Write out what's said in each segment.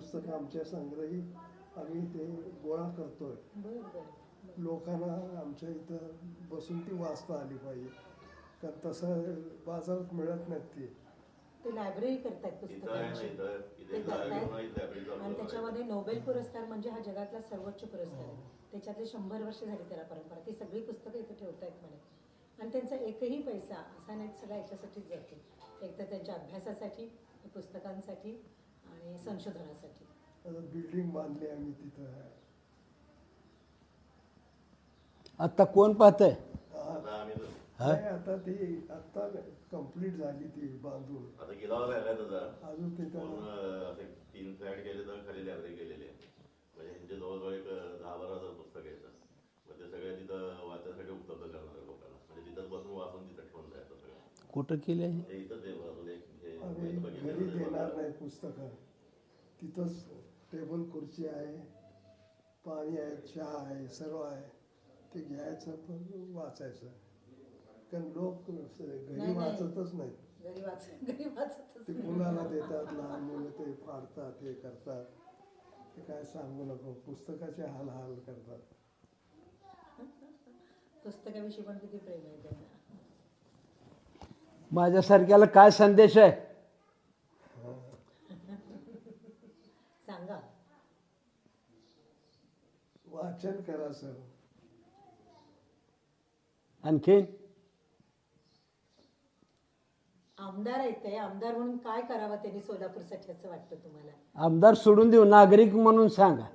पुस्तकं आमच्या संग्रही आम्ही ते गोळा करतोय. लोकांना आमच्या इथं बसून ती वाचता आली पाहिजे. कारण तसं बाजारात मिळत नाहीत ती. ते लायब्ररी करतायत पुस्तकांची. ते आणि त्याच्यामध्ये नोबेल पुरस्कार म्हणजे हा जगातला सर्वोच्च पुरस्कार आहे. त्याच्यातले शंभर वर्ष झाली त्याला परंपरा. ती सगळी पुस्तकं इथे ठेवतायत म्हणे. आणि त्यांचा एकही पैसा असा नाही सगळा याच्यासाठीच जातो एक तर त्यांच्या अभ्यासासाठी पुस्तकांसाठी आणि संशोधनासाठी. आता बिल्डिंग बांधली आम्ही तिथं. आता कोण पाहतंय? हा. आता ती आता कंप्लीट झाली ती बांधून. आता गिलावा राहिला त्याचा? अजून तिथं तीन फ्लॅट केले तर खाली लायब्ररी केलेली आहे. म्हणजे ह्यांचे जवळजवळ एक दहा बारा हजार पुस्तक आहेत. मग ते सगळे तिथं वाचण्यासाठी उपलब्ध करणार आहे लोकांना. म्हणजे तिथंच बसून वाचून तिथं ठेवून जायचं सगळं. कुठं केलं आहे हे इथंच आहे अजून एक हे आहे देणार. नाही पुस्तकं. तिथंच टेबल खुर्ची आहे पाणी आहे चहा आहे सर्व आहे. ते घ्यायचं पण वाचायचं. कारण लोक घरी नाही. वाचतच नाहीत. घरी वाच घरी वाचतच ते नाही. मुलाला देतात लहान मुलं ते फाडतात हे करतात. ते काय सांगू नको पुस्तकाचे हाल हाल करतात. पुस्तकाविषयी पण किती प्रेम आहे त्यांना. माझ्यासारख्याला काय संदेश आहे सांगा वाचन करा सर. आणखीन आमदार आहेत ते. आमदार म्हणून काय करावं त्यांनी सोलापूरसाठी असं वाटतं तुम्हाला? आमदार सोडून देऊ नागरिक म्हणून सांगा.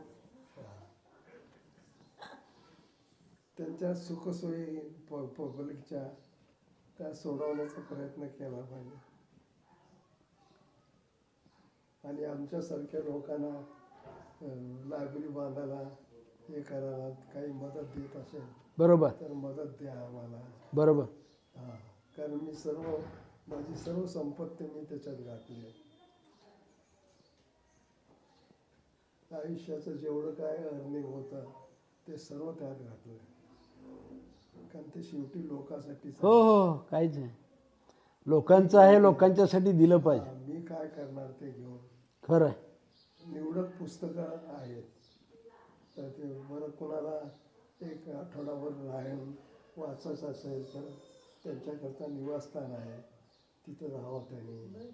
त्यांच्या सुखसोयी प पब्लिकच्या त्या सोडवण्याचा प्रयत्न केला पाहिजे. आणि आमच्यासारख्या लोकांना लायब्ररी बांधायला हे करायला काही मदत देत असेल बरोबर. तर मदत द्या आम्हाला. बरोबर. हां कारण मी सर्व माझी सर्व संपत्ती मी त्याच्यात घातली आहे. आयुष्याचं जेवढं काय अर्निंग होतं ते सर्व त्यात घातलं कारण ते शेवटी लोकांसाठी हो हो काहीच नाही. लोकांचं आहे लोकांच्यासाठी दिलं पाहिजे. मी काय करणार ते घेऊन? खरं निवडक पुस्तकं आहेत. तर ते बरं कोणाला एक आठवडाभर राहून वाचायचं असेल तर त्यांच्याकरता निवासस्थान आहे. तिथं राहावं त्यांनी.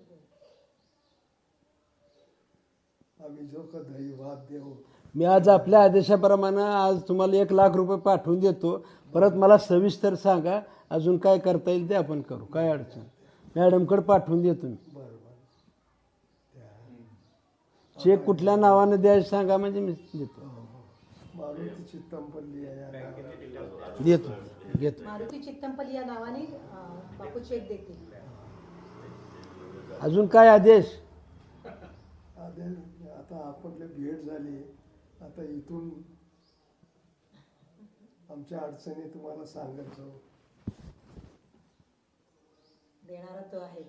आम्ही जो का दही भात देऊ. मी आज आपल्या आदेशाप्रमाणे आज तुम्हाला एक लाख रुपये पाठवून देतो. परत मला सविस्तर सांगा अजून काय करता येईल ते आपण करू. काय अडचण? मॅडमकडे पाठवून देतो मी. बरं बरं. चेक कुठल्या नावानं द्यायचं सांगा म्हणजे मी देतो. मारुती चित्तमपल्ली आहे. देतो घेतो मारुती चित्तमपल्ली या नावाने बापू चेक देतील. अजून काय आदेश? आधी आता आपली भेट झाली. आता इथून आमच्या अडचणी तुम्हाला सांगत जाऊ देणारा तो आहे.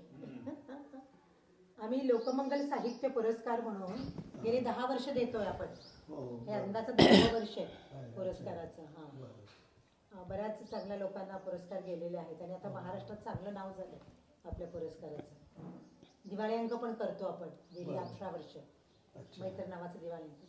आम्ही लोकमंगल साहित्य पुरस्कार म्हणून गेली दहा वर्ष देतोय आपण. हो हे यंदाचं दहावं वर्ष आहे पुरस्काराचं हा. बऱ्याच चांगल्या लोकांना पुरस्कार गेलेले आहेत आणि आता महाराष्ट्रात चांगलं नाव झालं आपल्या पुरस्काराचं. दिवाळी अंक पण करतो आपण गेली अठरा वर्ष. मैत्र नावाचं दिवाळी अंक.